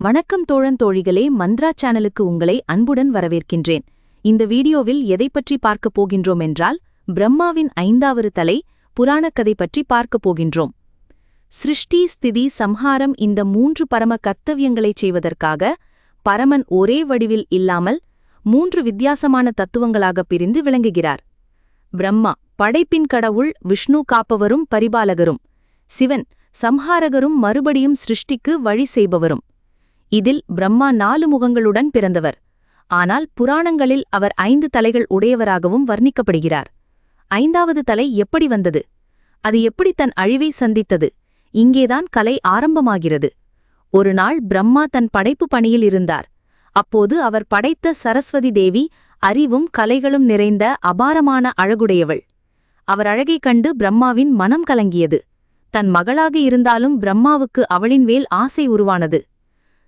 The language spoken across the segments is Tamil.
வணக்கம் தோழன் தோழிகளே மந்த்ரா சேனலுக்கு உங்களை அன்புடன் வரவேற்கின்றேன். இந்த வீடியோவில் எதை பற்றி பார்க்கப் போகின்றோம் என்றால் பிரம்மாவின் ஐந்தாவது தலை புராணக் கதை பற்றி பார்க்கப் போகின்றோம். சிருஷ்டி ஸ்திதி சம்ஹாரம் இந்த மூன்று பரம கர்த்தவியங்களைச் செய்வதற்காக பரமன் ஒரே வடிவில் இல்லாமல் மூன்று வித்தியாசமான தத்துவங்களாக பிரிந்து விளங்குகிறார். பிரம்மா படைப்பின் கடவுள் விஷ்ணு காப்பவரும் பரிபாலகரும். சிவன் சம்ஹாரகரும் மறுபடியும் சிருஷ்டிக்கு வழி செய்பவரும். இதில் பிரம்மா நாலு முகங்களுடன் பிறந்தவர். ஆனால் புராணங்களில் அவர் ஐந்து தலைகள் உடையவராகவும் வர்ணிக்கப்படுகிறார். ஐந்தாவது தலை எப்படி வந்தது? அது எப்படி தன் அழிவை சந்தித்தது? இங்கேதான் கலை ஆரம்பமாகிறது. ஒரு நாள் பிரம்மா தன் படைப்பு பணியில் இருந்தார். அப்போது அவர் படைத்த சரஸ்வதி தேவி அறிவும் கலைகளும் நிறைந்த அபாரமான அழகுடையவள். அவர் அழகைக் கண்டு பிரம்மாவின் மனம் கலங்கியது. தன் மகளாக இருந்தாலும் பிரம்மாவுக்கு அவளின் மேல் ஆசை உருவானது.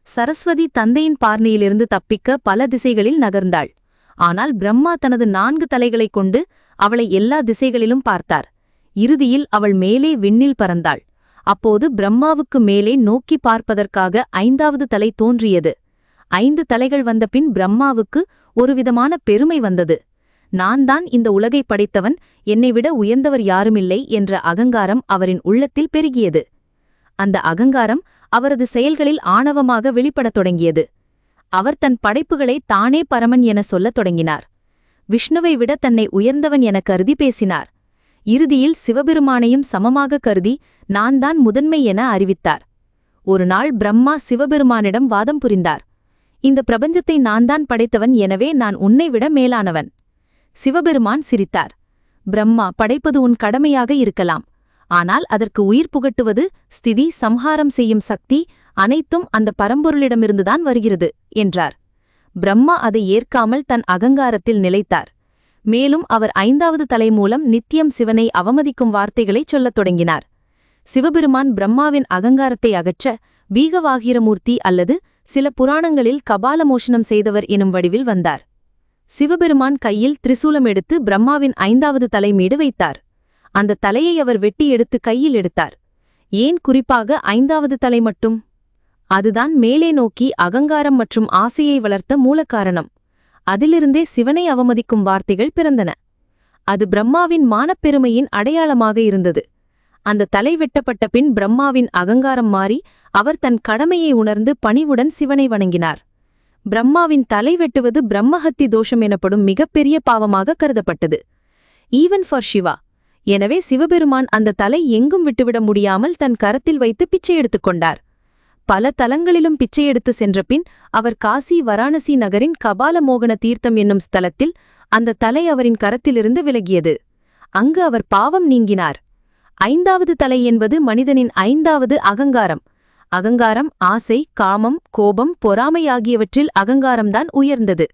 சரஸ்வதி தந்தையின் பார்னையிலிருந்து தப்பிக்க பல திசைகளில் நகர்ந்தாள். ஆனால் பிரம்மா தனது நான்கு தலைகளைக் கொண்டு அவளை எல்லா திசைகளிலும் பார்த்தார். இறுதியில் அவள் மேலே விண்ணில் பறந்தாள். அப்போது பிரம்மாவுக்கு மேலே நோக்கி பார்ப்பதற்காக ஐந்தாவது தலை தோன்றியது. ஐந்து தலைகள் வந்தபின் பிரம்மாவுக்கு ஒருவிதமான பெருமை வந்தது. நான் தான் இந்த உலகை படைத்தவன் என்னை விட உயர்ந்தவர் யாருமில்லை என்ற அகங்காரம் அவரின் உள்ளத்தில் பெருகியது. அந்த அகங்காரம் அவரது செயல்களில் ஆணவமாக வெளிப்படத் தொடங்கியது. அவர் தன் படைப்புகளை தானே பரமன் என சொல்லத் தொடங்கினார். விஷ்ணுவை விட தன்னை உயர்ந்தவன் என கருதி பேசினார். இறுதியில் சிவபெருமானையும் சமமாக கருதி நான் தான் முதன்மை என அறிவித்தார். ஒரு நாள் பிரம்மா சிவபெருமானிடம் வாதம் புரிந்தார். இந்த பிரபஞ்சத்தை நான் தான் படைத்தவன் எனவே நான் உன்னை விட மேலானவன். சிவபெருமான் சிரித்தார். பிரம்மா படைப்பது உன் கடமையாக இருக்கலாம். ஆனால் அதற்கு உயிர் புகட்டுவது ஸ்திதி சம்ஹாரம் செய்யும் சக்தி அனைத்தும் அந்த பரம்பொருளிடமிருந்துதான் வருகிறது என்றார். பிரம்மா அதை ஏற்காமல் தன் அகங்காரத்தில் நிலைத்தார். மேலும் அவர் ஐந்தாவது தலை மூலம் நித்தியம் சிவனை அவமதிக்கும் வார்த்தைகளைச் சொல்லத் தொடங்கினார். சிவபெருமான் பிரம்மாவின் அகங்காரத்தை அகற்ற பீகவாகிரமூர்த்தி அல்லது சில புராணங்களில் கபாலமோஷனம் செய்தவர் எனும் வடிவில் வந்தார். சிவபெருமான் கையில் திரிசூலம் எடுத்து பிரம்மாவின் ஐந்தாவது தலைமீடு வைத்தார். அந்த தலையை அவர் வெட்டி எடுத்து கையில் எடுத்தார். ஏன் குறிப்பாக ஐந்தாவது தலை மட்டும்? அதுதான் மேலே நோக்கி அகங்காரம் மற்றும் ஆசையை வளர்த்த மூலக்காரணம். அதிலிருந்தே சிவனை அவமதிக்கும் வார்த்தைகள் பிறந்தன. அது பிரம்மாவின் மானப்பெருமையின் அடையாளமாக இருந்தது. அந்த தலை வெட்டப்பட்ட பின் பிரம்மாவின் அகங்காரம் மாறி அவர் தன் கடமையை உணர்ந்து பணிவுடன் சிவனை வணங்கினார். பிரம்மாவின் தலை வெட்டுவது பிரம்மஹத்தி தோஷம் எனப்படும் மிகப்பெரிய பாவமாக கருதப்பட்டது. ஈவன் ஃபார் சிவா எனவே சிவபெருமான் அந்த தலை எங்கும் விட்டுவிட முடியாமல் தன் கரத்தில் வைத்து பிச்சை எடுத்துக் கொண்டார். பல தலங்களிலும் பிச்சை எடுத்து சென்றபின் அவர் காசி வாராணசி நகரின் கபால மோகன தீர்த்தம் என்னும் ஸ்தலத்தில் அந்த தலை அவரின் கரத்திலிருந்து விலகியது. அங்கு அவர் பாவம் நீங்கினார். ஐந்தாவது தலை என்பது மனிதனின் ஐந்தாவது அகங்காரம். அகங்காரம் ஆசை காமம் கோபம் பொறாமை ஆகியவற்றில் அகங்காரம்தான் உயர்ந்தது.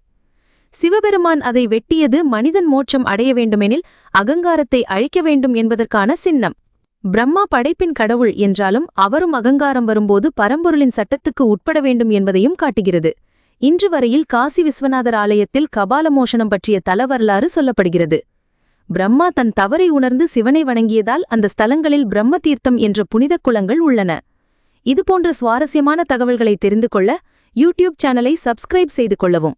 சிவபெருமான் அதை வெட்டியது மனிதன் மோட்சம் அடைய வேண்டுமெனில் அகங்காரத்தை அழிக்க வேண்டும் என்பதற்கான சின்னம். பிரம்மா படைப்பின் கடவுள் என்றாலும் அவரும் அகங்காரம் வரும்போது பரம்பொருளின் சட்டத்துக்கு உட்பட வேண்டும் என்பதையும் காட்டுகிறது. இன்று வரையில் காசி விஸ்வநாதர் ஆலயத்தில் கபாலமோஷனம் பற்றிய தலவரலாறு சொல்லப்படுகிறது. பிரம்மா தன் தவறை உணர்ந்து சிவனை வணங்கியதால் அந்த ஸ்தலங்களில் பிரம்ம தீர்த்தம் என்ற புனிதக் குளங்கள் உள்ளன. இதுபோன்ற சுவாரஸ்யமான தகவல்களை தெரிந்து கொள்ள யூடியூப் சேனலை சப்ஸ்கிரைப் செய்து கொள்ளவும்.